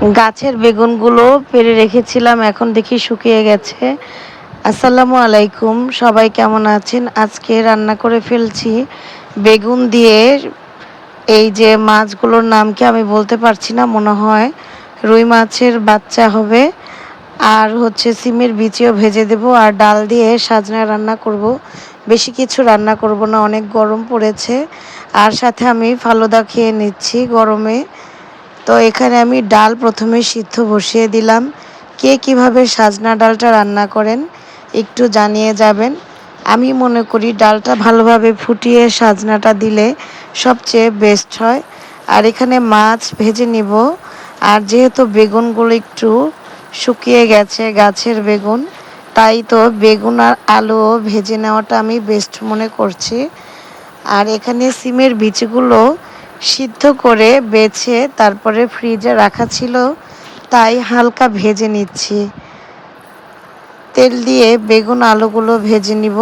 গাছের বেগুনগুলো পেরে রেখেছিলাম, এখন দেখি শুকিয়ে গেছে। আসসালামু আলাইকুম, সবাই কেমন আছেন? আজকে রান্না করে ফেলছি বেগুন দিয়ে। এই যে মাছগুলোর নাম কি আমি বলতে পারছি না, মনে হয় রুই মাছের বাচ্চা হবে। আর হচ্ছে সিমের বিচিও ভেজে দেব, আর ডাল দিয়ে সাজনা রান্না করব। বেশি কিছু রান্না করব না, অনেক গরম পড়েছে। আর সাথে আমি ফালুদা খেয়ে নিচ্ছি গরমে। তো এখানে আমি ডাল প্রথমে সিদ্ধ বসিয়ে দিলাম। কে কীভাবে সাজনা ডালটা রান্না করেন একটু জানিয়ে যাবেন। আমি মনে করি ডালটা ভালোভাবে ফুটিয়ে সাজনাটা দিলে সবচেয়ে বেস্ট হয়। আর এখানে মাছ ভেজে নিব। আর যেহেতু বেগুনগুলো একটু শুকিয়ে গেছে গাছের বেগুন, তাই তো বেগুন আর আলু ভেজে নেওয়াটা আমি বেস্ট মনে করছি। আর এখানে সিমের বীজগুলো সিদ্ধ করে বেছে তারপরে ফ্রিজে রাখা ছিল, তাই হালকা ভেজে নিচ্ছি। তেল দিয়ে বেগুন আলুগুলো ভেজে নিব,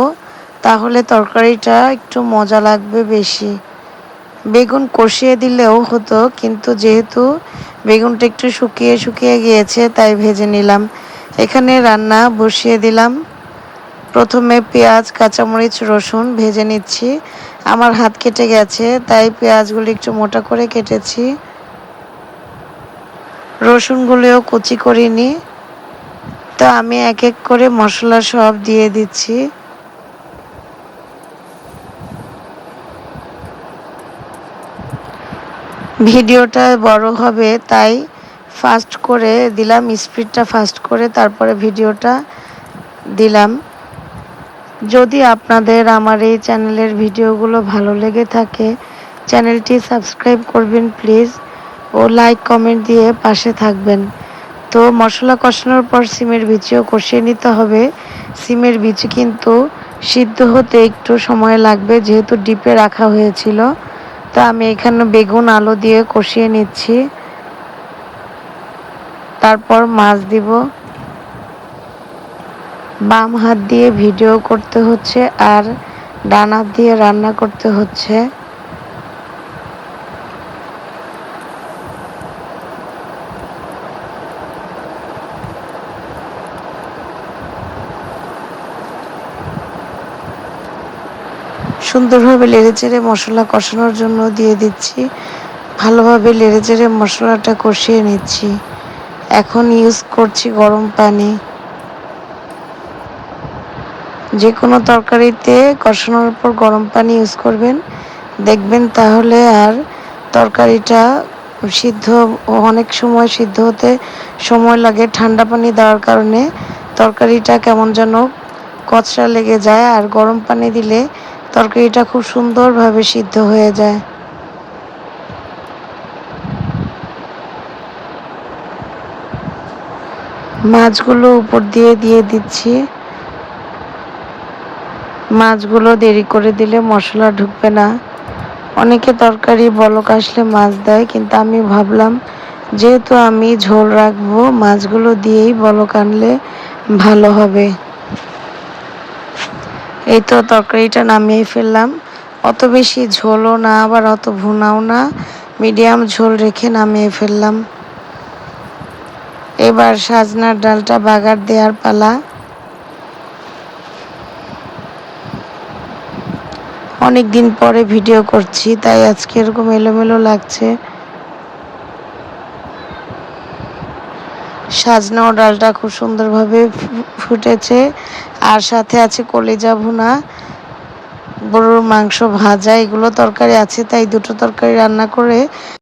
তাহলে তরকারিটা একটু মজা লাগবে বেশি। বেগুন কষিয়ে দিলেও হতো, কিন্তু যেহেতু বেগুনটা একটু শুকিয়ে শুকিয়ে গিয়েছে, তাই ভেজে নিলাম। এখানে রান্না বসিয়ে দিলাম। প্রথমে পেঁয়াজ, কাঁচামরিচ, রসুন ভেজে নিচ্ছি। আমার হাত কেটে গেছে, তাই পেঁয়াজগুলো একটু মোটা করে কেটেছি। রসুনগুলোও কুচি করিনি। তো আমি এক এক করে মশলা সব দিয়ে দিচ্ছি। ভিডিওটা বড় হবে, তাই ফাস্ট করে দিলাম, স্পিডটা ফাস্ট করে তারপরে ভিডিওটা দিলাম। যদি আপনাদের আমার এই চ্যানেলের ভিডিওগুলো ভালো লেগে থাকে, চ্যানেলটি সাবস্ক্রাইব করবেন প্লিজ, ও লাইক কমেন্ট দিয়ে পাশে থাকবেন। তো মশলা কষানোর পর সিমের বিচিও কষিয়ে নিতে হবে। সিমের বিচি কিন্তু সিদ্ধ হতে একটু সময় লাগবে, যেহেতু ডিপে রাখা হয়েছিল। তো আমি এখানে বেগুন, আলু দিয়ে কষিয়ে নিচ্ছি। তারপর মাছ দিব। বাম হাত দিয়ে ভিডিও করতে হচ্ছে আর ডান হাত দিয়ে রান্না করতে হচ্ছে। সুন্দরভাবে লেড়ে চেড়ে মশলা কষানোর জন্য দিয়ে দিচ্ছি। ভালোভাবে লেড়ে চেড়ে মশলাটা কষিয়ে নিচ্ছি। এখন ইউজ করছি গরম পানি। যে কোনো তরকারিতে কষানোর পর গরম পানি ইউজ করবেন। দেখবেন তাহলে আর তরকারিটা সিদ্ধ অনেক সময় সিদ্ধ হতে সময় লাগে ঠান্ডা পানি দেওয়ার কারণে। তরকারিটা কেমন যেন কচরা লেগে যায় আর গরম পানি দিলে তরকারিটা খুব সুন্দরভাবে সিদ্ধ হয়ে যায়। মাছগুলো উপর দিয়ে দিয়ে দিচ্ছি। মাছগুলো দেরি করে দিলে মশলা ঢুকবে না। অনেকে তরকারি বলক আসলে মাছ দেয়, কিন্তু আমি ভাবলাম, যেহেতু আমি ঝোল রাখব, মাছগুলো দিয়েই বলক আনলে ভালো হবে। এই তো তরকারিটা নামিয়ে ফেললাম। অত বেশি ঝোলও না, আবার অত ভুনাও না। মিডিয়াম ঝোল রেখে নামিয়ে ফেললাম। এবার সাজনার ডালটা বাগার দেওয়ার পালা। অনেক দিন পরে ভিডিও করছি, তাই আজকে এরকম এলোমেলো লাগছে। সাজনা ও ডালটা খুব সুন্দরভাবে ফুটেছে, আর সাথে আছে কলেজা ভুনা, গরুর মাংস ভাজা, এগুলো তরকারি আছে, তাই দুটো তরকারি রান্না করে